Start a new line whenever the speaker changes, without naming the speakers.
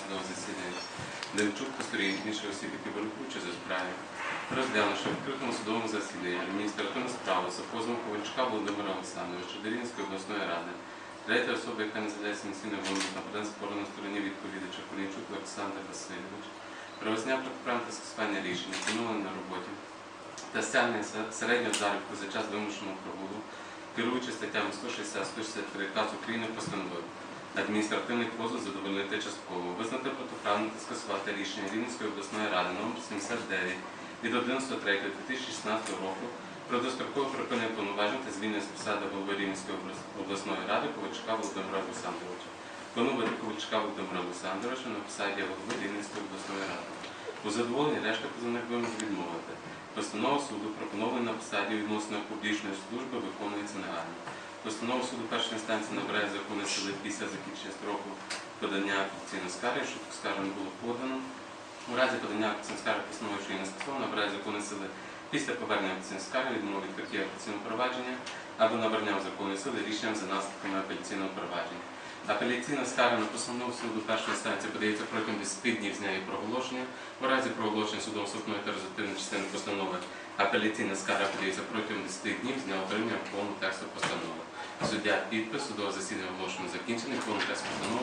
судового засідання Демчук, інших осіб, які беруть участь у справі, розглянувши в відкритому судовому засіданні адміністративну справу за Ковальчука Володимира Олександровича до Рівненської обласної ради, третя особа, яка не з'являється інвестиційною вимогою на предмет спору на стороні відповідача Колінчук Олександр Васильович, про визнання протиправне скасування рішення, встановлене на роботі та стягнення середнього заробітку за час вимушеного прогулу, керуючи статтями 160-163 КАЗ України постановив адміністративний позов задовольнити частково, визнати протиправним та скасувати рішення Рівненської обласної ради номер 79 від 11.03.2016 року про дострокове припинення повноважень та звільнення з посади голови Рівненської облас- обласної ради Ковальчука Володимира Олександровича. Поновити Ковальчука Володимира Олександровича на посаді голови Рівненської обласної ради. У задоволенні решта позовних вимог відмовити. Постанова суду про на посаді відносно публічної служби виконується негайно. Постанова суду першої інстанції набирає законної сили після закінчення строку подання апеляційної скарги, що скарга не було подано. У разі подання апеляційної скарги постанови, що її не скасовано, набирає законної сили після повернення апеляційної скарги, відмови відкриття апеляційного провадження або набрання законної сили рішенням за наслідками апеляційного провадження. Апеляційна скарга на постанову суду першої інстанції подається протягом 10 днів з її проголошення. У разі проголошення судом вступної та результативної частини постанови апеляційна скарга подається протягом 10 днів з дня отримання повного тексту постанови. Суддя підпис судового засідання оголошено закінчений, повний текст постанови.